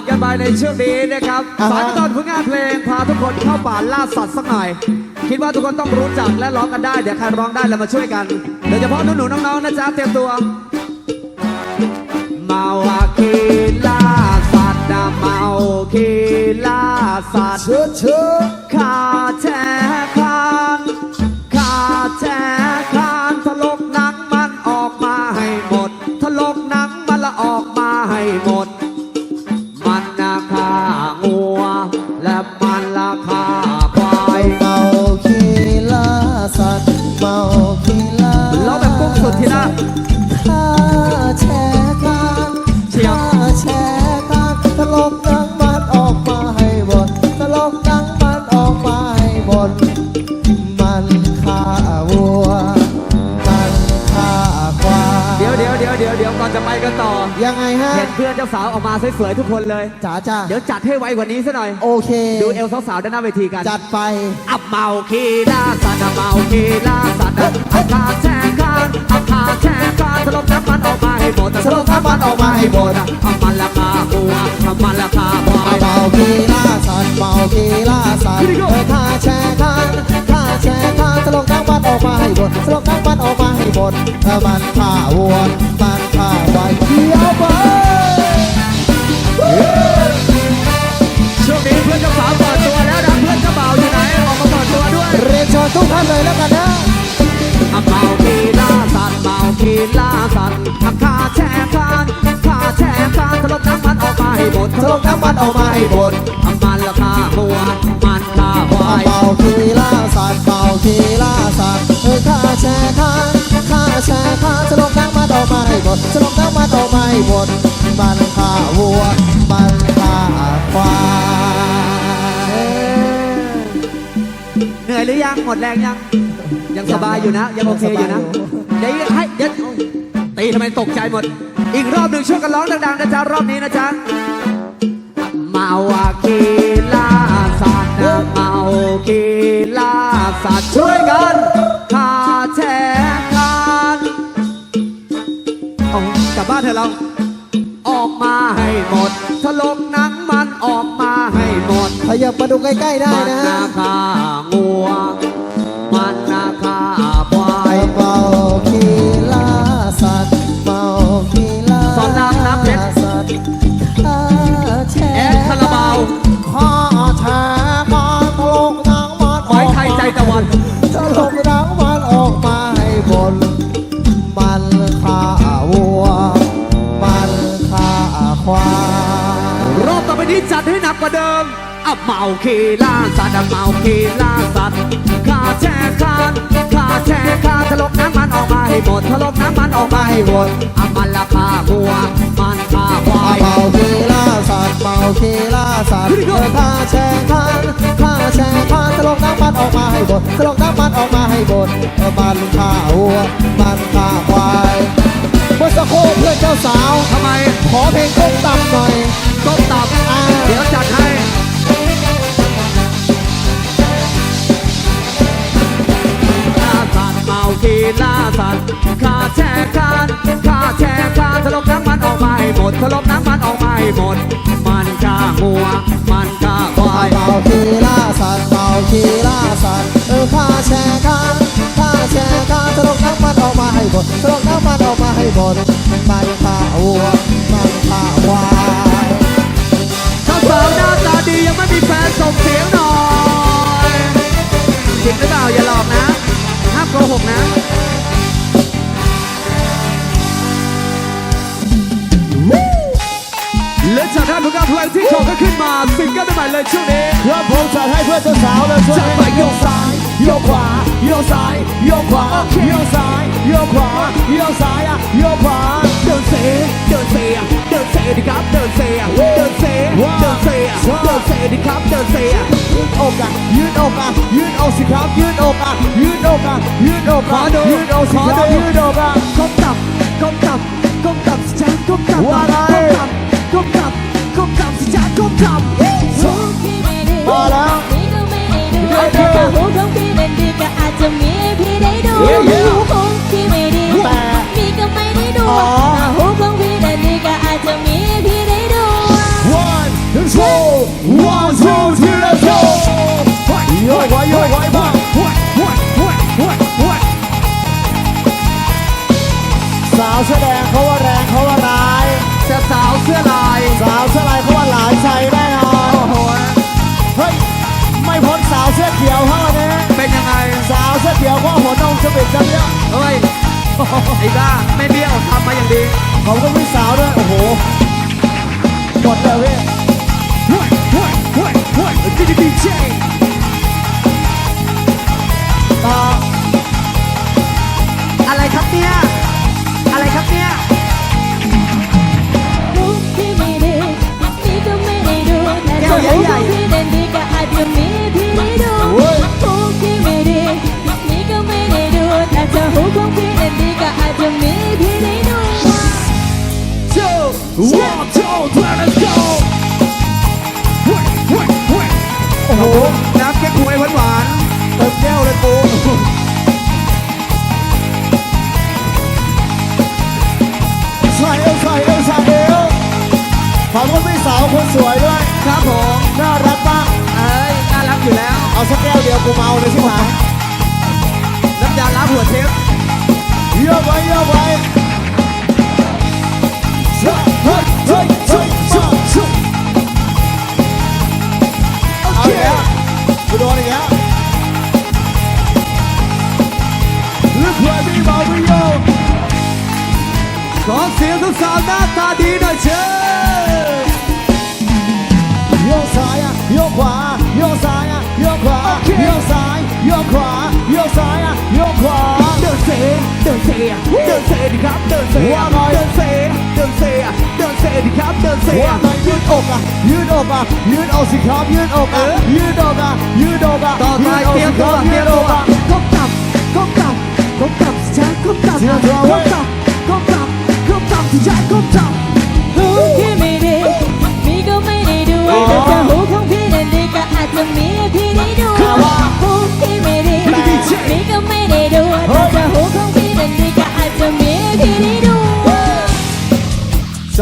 านกันไปในช่วงนี้นะครับอ่าฮะ สายตอนผลงานเพลงพาทุกคนเข้าป่าล่าสัตว์สักหน่อย คิดว่าทุกคนต้องรู้จักและร้องกันได้ เดี๋ยวใครร้องได้เรามาช่วยกันโดยเฉพาะหนูๆน้องๆนะจ๊ะเตรียมตัว เมาอาคีล่าสัตว์นะเมาคีล่าสัตว์ เชิญเชิญ ไปกันต่อ ยังไงฮะเห็นเพื่อนเจ้าสาวออกมาสวยๆทุกคนเลย จ๋าจ้าเดี๋ยวจัดให้ไวกว่านี้ซะหน่อย โอเค ดูเอลสาวๆด้านหน้าเวทีกัน จัดไป อับเมาคีลาสัตว์อับเมาคีลาสัตว์อับขาแช่คานอับขาแช่คานถลกน้ำมันออกมาให้หมดถลกน้ำมันออกมาให้หมดอับมันราคาหัวอับมันราคาควายเมาคีล่าสัตว์เมาคีล่าสัตว์เออข้าแช่ข้างข้าแช่ข้างตลกทั้งมันออกมาให้หมดตลกทั้งมันออกมาให้หมดเออมันฆ่าวัวมัน ให้หมดตลกทั้งมันออกมาให้หมดอับมันราคาหัวมันค่าควายเมาคีล่าสัตว์เมาคีล่าสัตว์เออข้าแช่ข้าข้าแช่ข้างตลกทั้งมันออกมาให้หมดตลกทั้งมันออกมาให้หมดมันฆ่าวัวมันฆ่าควายเหนื่อยหรือยังหมดแรงยัง ยังสบายอยู่นะ ยังโอเคอยู่นะเดี๋ยวให้เดี๋ยวตีทำไมตกใจหมด อีกรอบหนึ่งช่วยกันร้องดังๆนะจ๊ะรอบนี้นะจ๊ะ มาอาคีลาสัตว์นะเมาคีลาสัตว์ช่วยกันขาแช่คานเอากลับบ้านเถอะเราออกมาให้หมดถลกหนังมันออกมาให้หมดขยับมาดูใกล้ๆได้มันนะนาฮะคางัว ควายรอบต่อไปนี้จัดให้หนักกว่าเดิมอับเมาคีล่าสัตว์อับเมาคีล่าสัตว์ขาแช่คานขาแช่คานถลกน้ำมันออกมาให้หมดถลกน้ำมันออกมาให้หมดอับมันราคาหัวมันค่าควายเมาคีล่าสัตว์เมาคีล่าสัตว์เออข้าแช่ข้านข้าแช่ข้านตลกน้ำมันออกมาให้บนตลกน้ำมันออกมาให้บนเออมันฆ่าวัวมันฆ่าควายเมื่อสักครู่เพื่อนเจ้าสาวทำไม ขอเพลงก้มต่ำหน่อยต้มตับอ่าเดี๋ยวจัดให้ล่าสัตว์เมาคีล่าสัตว์ขาแช่คานขาแช่คาถลกน้ำมันออกมาให้หมดถลกน้ำมันออกมาให้หมด มันฆ่าหัว มันฆ่าควายเมาคีล่าสัตว์เมาคีล่าสัตว์เออข้าแช่ข้าข้าแช่ข้างตลกน้ำมันออกมาให้หมดตลกน้ำมันออกมาให้หมดมันฆ่าวัว จากท่านผู้การเพลงที่ชว์ก็ขึ้นมาซิงเกิลใหม่เลยช่วงนี้ครับผมจัดให้เพื่อนเจ้าสาวเลยช่วยจัดไปโยกซ้ายโยกขวาโยกซ้ายโยกขวาโยกซ้ายโยกขวาโยกซ้ายอะโยกขวาเดินเซเดินเซ่เดินเซดิครับเดินเซ่เดินเซเดินเซ่เดินเซดิครับเดินเซอะยืดอกอะยืดอกอะยืดอกสิครับยืดอกอะยืดอกอะยืดอกขออะดูยืดอกสิขอครับดูยืดอกอะก้มตับก้มตับก้มตับสิจ้าก้มตับว่าไงก้มตับมตับสิ Yeah, yeah. ไอ้บ้าไม่เบี้ยวทำมาอย่างดีขอบคุณพี่สาวด้วยโอ้โหหมดเลยพี่ดีเจต น้ำเก๊กฮวยหวานเต็มแก้วเลยกูใส่เอวใส่เอวใส่เอวขอบคุณพี่สาวคนสวยด้วยๆครับผมน่ารัก เสียงทุกสาวหน้าตาดีหน่อยเชิญโยกซ้ายอะโยกขวาโยกซ้ายอะโยกขวาโยกซ้ายโยกขวาโยกซ้ายอะโยกขวาเดินเซเดินเซเดินเซดิครับเดินเซว่าไงเดินเซเดินเซเดินเซดิครับเดินเซว่าไงยืดอกอะยืดอกอะยืดอกสิครับยืดอกอะยืดอกอะยืดอกอะต่อไปยืดอกเตรียมตัวเตรียมดอตัวกอะก้มต่ำก้มต่ำก้มต่ำสิจ้าก้มต่ำเตรียมตัวก้มต่ำ ที่ใจก็ทำรู้คิด